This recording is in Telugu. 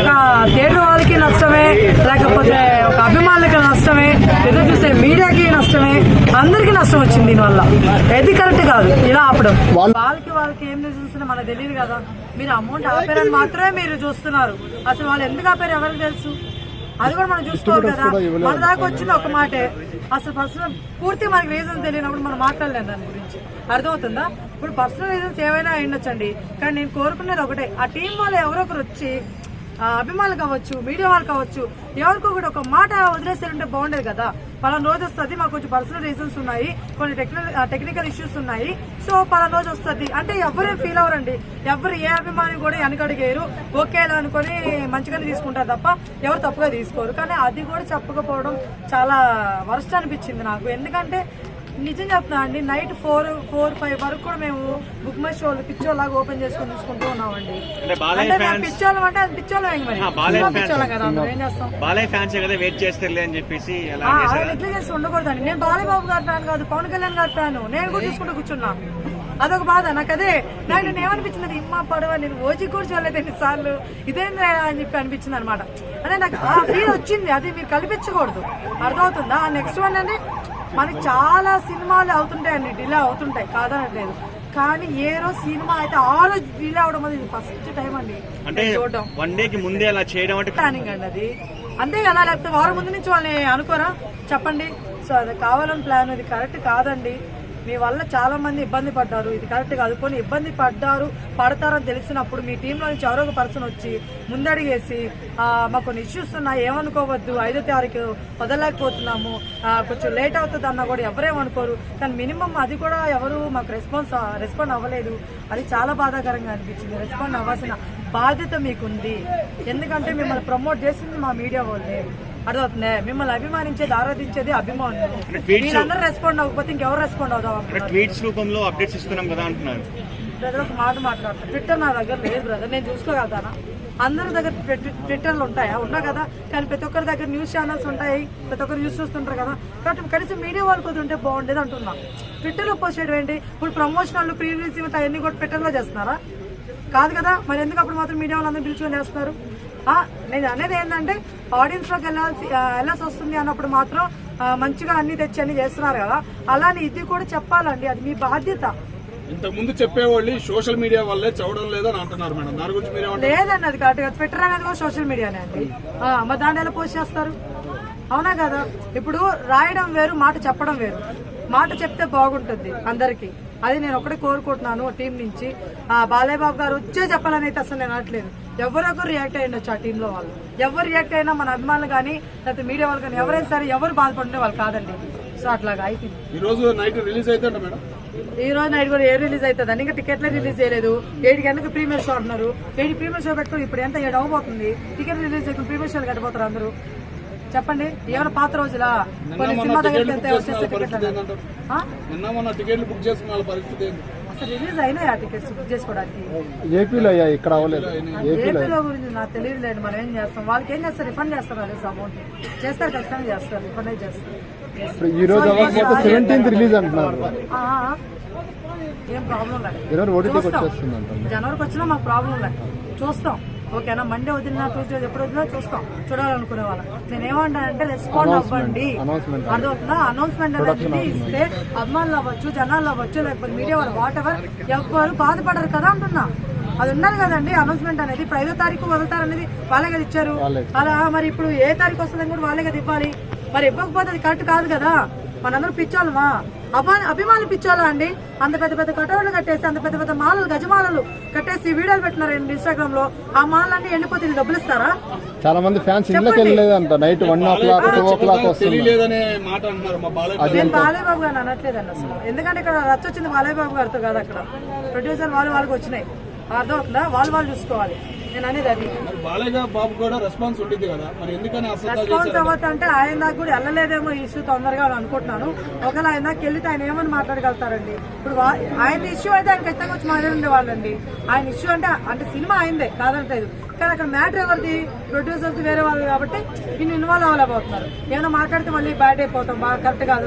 ఒక థియేటర్ వాళ్ళకి నష్టమే లేకపోతే ఒక అభిమానులకి నష్టమే ఎదురు చూసే మీడియాకి నష్టమే అందరికీ నష్టం వచ్చింది దీనివల్ల. ఇది కరెక్ట్ కాదు. ఇలా ఆపడం. వాళ్ళకి వాళ్ళకి ఏం చూస్తున్నా మనకు తెలియదు కదా. మీరు అమౌంట్ ఆపారని మాత్రమే మీరు చూస్తున్నారు. అసలు వాళ్ళు ఎందుకు ఆపారు ఎవరికి తెలుసు? అది కూడా మనం చూసుకోవాలి కదా. మన దాకా వచ్చింది ఒక మాటే. అసలు పర్సనల్ పూర్తి మనకి రీజన్స్ తెలియనప్పుడు మనం మాట్లాడలేం దాని గురించి. అర్థమవుతుందా? ఇప్పుడు పర్సనల్ రీజన్స్ ఏవైనా అయ్యుండొచ్చండి. కానీ నేను కోరుకునేది ఒకటే. ఆ టీం వాళ్ళు ఎవరో ఒకరు వచ్చి అభిమానులు కావచ్చు మీడియా వాళ్ళు కావచ్చు ఎవరికో కూడా ఒక మాట వదిలేసారంటే బాగుండేది కదా. పలానా రోజు వస్తుంది మాకు కొంచెం పర్సనల్ రీజన్స్ ఉన్నాయి కొన్ని టెక్నికల్ టెక్నికల్ ఇష్యూస్ ఉన్నాయి. సో పలానా రోజు వస్తుంది. అంటే ఎవరేం ఫీల్ అవ్వరండి. ఎవరు ఏ అభిమాని కూడా వెనకడిగేరు ఓకేలా అనుకొని మంచిగానే తీసుకుంటారు తప్ప ఎవరు తప్పుగా తీసుకోరు. కానీ అది కూడా చెప్పకపోవడం చాలా వరస్ట్ అనిపించింది నాకు. ఎందుకంటే నిజం చెప్తున్నా అండి నైట్ ఫోర్ ఫోర్ ఫైవ్ వరకు కూడా మేము బుక్ మై షోలు పిచ్చోలాగా ఓపెన్ చేసుకొని చూసుకుంటూ ఉన్నామండి. అంటే మేము పిచ్చోళ్ళం అంటే అది పిచ్చోళ్ళం మరి. పిచ్చోళ్ళం కదా అందరూ ఏం చేస్తాం? బాలయ్య ఫ్యాన్స్ కదా వెయిట్ అని చెప్పేసి అలా ఉండకూడదండి. నేను బాలబాబు గారి ఫ్యాన్ కాదు పవన్ కళ్యాణ్ గారి ఫ్యాన్. నేను కూడా చూసుకుంటూ కూర్చున్నా. అదొక బాధ నాకు అదే నాకు నేను ఏమనిపించింది? అది ఇమ్మా పడవ నేను ఓజీ కూడా చూడలేదు ఎన్నిసార్లు. ఇదేంద్రా అని చెప్పి అనిపించింది అనమాట అంటే నాకు ఆ ఫీల్ వచ్చింది అది మీరు కల్పించకూడదు. అర్థమవుతుందా? నెక్స్ట్ వన్ అండి. మనకి చాలా సినిమాలు అవుతుంటాయండి డిలే అవుతుంటాయి కాదనట్లేదు. కానీ ఏ రోజు సినిమా అయితే ఆ రోజు డిలే అవడం అనేది ఫస్ట్ టైం అండి. అంటే చూడడం. వన్ డే కి ముందే అలా చేయడం అంటే ప్లానింగ్ అండి అది. అంతే కదా లేకపోతే వారం ముందు నుంచి వాళ్ళని అనుకోరా? చెప్పండి. సో అది కావాలని ప్లాన్ ఇది కరెక్ట్ కాదండి. మీ వల్ల చాలా మంది ఇబ్బంది పడ్డారు. ఇది కరెక్ట్ కాదు. కొన్ని ఇబ్బంది పడ్డారు పడతారని తెలిసినప్పుడు మీ టీంలో నుంచి ఎవరో ఒక పర్సన్ వచ్చి ముందడిగేసి మాకు కొన్ని ఇష్యూస్ ఉన్నాయి ఏమనుకోవద్దు ఐదో తారీఖు వదలలేకపోతున్నాము కొంచెం లేట్ అవుతుంది అన్నా కూడా ఎవరేమనుకోరు కానీ మినిమం అది కూడా ఎవరు మాకు రెస్పాన్స్ రెస్పాండ్ అవ్వలేదు. అది చాలా బాధాకరంగా అనిపించింది. రెస్పాండ్ అవ్వాల్సిన బాధ్యత మీకుంది. ఎందుకంటే మిమ్మల్ని ప్రమోట్ చేసింది మా మీడియా వాళ్ళే. అర్థమవుతుంది? మిమ్మల్ని అభిమానించేది ఆరాధించేది అభిమానులు. వీళ్ళందరూ రెస్పాండ్ అవ్వకపోతే ఇంకెవరు రెస్పాండ్ అవుదాం ట్వీట్స్ రూపంలో అప్డేట్స్ ఇస్తున్నాం కదా అంటున్నారు. బ్రదర్ ఒక మాట మాట్లాడతాను ట్విట్టర్ నా దగ్గర లేదు బ్రదర్ నేను చూసుకోగలుగుతానా? అందరి దగ్గర ట్విట్- ట్విట్టర్లు ఉంటాయా? ఉన్నా కదా. కానీ ప్రతి ఒక్కరి దగ్గర న్యూస్ ఛానల్స్ ఉంటాయి ప్రతి ఒక్కరు న్యూస్ చూస్తుంటారు కదా. కాబట్టి కనీసం మీడియా వాళ్ళు కొద్ది ఉంటే బాగుండేది అంటున్నా. ట్విట్టర్లో పోస్ట్ చేయడం ఏంటి? ఇప్పుడు ప్రమోషనల్ ప్రీ రిలీజ్ ఇవ్వట అవన్నీ కూడా ట్విట్టర్లో చేస్తున్నారా? కాదు కదా. మరి ఎందుకు అప్పుడు మాత్రం మీడియా వాళ్ళందరూ పిలుచుకొని చేస్తున్నారు? నేను అనేది ఏంటంటే ఆడియన్స్లోకి వెళ్ళాల్సి ఆ, వెళ్ళాల్సి వస్తుంది అన్నప్పుడు మాత్రం మంచిగా అన్ని తెచ్చి అన్ని చేస్తున్నారు కదా. అలానే ఇది కూడా చెప్పాలండి అది మీ బాధ్యత. ఇంతకు ముందు చెప్పేవాళ్ళు సోషల్ మీడియా వల్లే చదవడం లేదని అంటున్నారు మేడం. దాని గురించి మీరేమంటారు? లేదండి అది కరెక్ట్ ట్విట్టర్ అనేది కూడా సోషల్ మీడియానే అండి. మరి దాన్ని ఎలా పోస్ట్ చేస్తారు? అవునా కదా? ఇప్పుడు రాయడం వేరు మాట చెప్పడం వేరు. మాట చెప్తే బాగుంటుంది అందరికి. అది నేను ఒకటే కోరుకుంటున్నాను టీం నుంచి. బాలయ్య బాబు గారు వచ్చే చెప్పాలని అయితే అసలు నేను అనట్లేదు. ఎవరొకరు రియాక్ట్ అయ్యిండొచ్చు ఆ టీంలో వాళ్ళు. ఎవరు రియాక్ట్ అయినా మన అభిమానులు కానీ లేకపోతే మీడియా వాళ్ళు కానీ ఎవరైనా సరే ఎవరు బాధపడుతుండే వాళ్ళు కాదండి. సో అట్లాగా అయిపోయింది. ఈ రోజు నైట్ రిలీజ్ అయితే మేడం? ఈ రోజు నైట్ కూడా ఏ రిలీజ్ అవుతుంది ఇంకా టికెట్లే రిలీజ్ చేయలేదు. ఏడు గంటలకు ప్రీమియర్ షో అంటున్నారు. ఏడు ప్రీమియర్ షో పెట్టుకుని ఇప్పుడు ఎంత ఏడు అవ్వబోతుంది? టికెట్ రిలీజ్ అయితే ప్రీమియర్ షోలు కట్టబోతారు అందరూ. చెప్పండి ఏమైనా పాత రోజులా? కొన్ని సినిమా దగ్గరికి వెళ్తే టికెట్లు రిలీజ్ అయినాయి ఆ టికెట్స్ బుక్ చేసుకోవడానికి? ఏపీలో అయ్యా ఇక్కడ అవ్వలేదు. ఏపీలో గురించి నాకు తెలియదు లేదు మనం ఏం చేస్తాం? వాళ్ళకి ఏం చేస్తారు? రిఫండ్ చేస్తారు అదే అమౌంట్ చేస్తారు ఖచ్చితంగా చేస్తారు. రిఫండ్ చేస్తారు. ఈ రోజు సెవెంటీన్త్ రిలీజ్ అంటున్నారు. ఏం ప్రాబ్లం లేదు. జనవరికి వచ్చినా మాకు ప్రాబ్లం లేదు. చూస్తాం. ఓకేనా? మండే వదిలినా ట్యూస్డే ఎప్పుడు వదిలినా చూస్తాం. చూడాలనుకునే వాళ్ళం. నేను ఏమంటానంటే రెస్పాండ్ అవ్వండి. అర్థమవుతుందా? అనౌన్స్మెంట్ అనేది ఇస్తే అభిమానులు అవ్వచ్చు జనాలు అవ్వచ్చు లేకపోతే మీడియా వాళ్ళు వాట్ ఎవర్ ఎవ్వరు బాధపడరు కదా అంటున్నా. అది ఉండాలి కదండి. అనౌన్స్మెంట్ అనేది ఇప్పుడు ఐదో తారీఖు వదులుతారు అనేది వాళ్ళే కదా ఇచ్చారు. అలా మరి ఇప్పుడు ఏ తారీఖు వస్తుందని కూడా వాళ్ళే కదా ఇవ్వాలి. మరి ఇవ్వకపోతే అది కరెక్ట్ కాదు కదా. మనందరం పిచ్చోళ్ళమా? అభిమాని అభిమానులు పిచ్చోళ్ళ అండి? అంత పెద్ద పెద్ద కటౌట్లు కట్టేసి అంత పెద్ద పెద్ద మాలలు గజమాలలు కట్టేసి వీడియోలు పెట్టినారు ఇన్స్టాగ్రామ్లో? ఆ మాలన్నీ ఎండిపోతే వీళ్ళు డబ్బులు ఇస్తారా? చాలా మంది ఫ్యాన్స్ ఇళ్ళకి వెళ్ళలేదంట. Night one o'clock two o'clock వస్తుంది. తెలియలేదనే మాట అంటున్నారు మా బాలయ్య నేను బాలయ్య బాబు గారిని అనట్లేదండి అసలు. ఎందుకంటే ఇక్కడ రచ్చ వచ్చింది బాలయ్య బాబు గారితో కాదు అక్కడ. ప్రొడ్యూసర్ వాళ్ళు వాళ్ళకి వచ్చినాయి. అర్థమవుతుందా? వాళ్ళు వాళ్ళు చూసుకోవాలి. నేను అనేది అది. మరి బాలయ్య బాబు కూడా రెస్పాన్స్ ఉండింది కదా. మరి ఎందుకని అసలు రెస్పాన్స్ అవ్వద్దు అంటే ఆయన దాకా కూడా వెళ్ళలేదేమో ఇష్యూ తొందరగా అని అనుకుంటున్నాను. ఒకవేళ ఆయన దాకా వెళ్తే ఆయన ఏమని మాట్లాడగలుగుతారండి? ఇప్పుడు ఆయన ఇష్యూ అయితే ఆయన ఖచ్చితంగా వచ్చి మాట్లాడే వాళ్ళండి ఆయన ఇష్యూ అంటే అంటే సినిమా అయిందే కాదంటలేదు కానీ అక్కడ మ్యాటర్ ఎవరిది? ప్రొడ్యూసర్ది వేరే వాళ్ళు కాబట్టి ఈయన ఇన్వాల్వ్ అవ్వలేకపోతున్నారు. ఏమైనా మాట్లాడితే మళ్ళీ బ్యాడ్ అయిపోతాం. బాగా కరెక్ట్ కాదు.